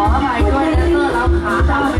ขอถ่ายด้วยเซนเซอร์เรขาตั้ง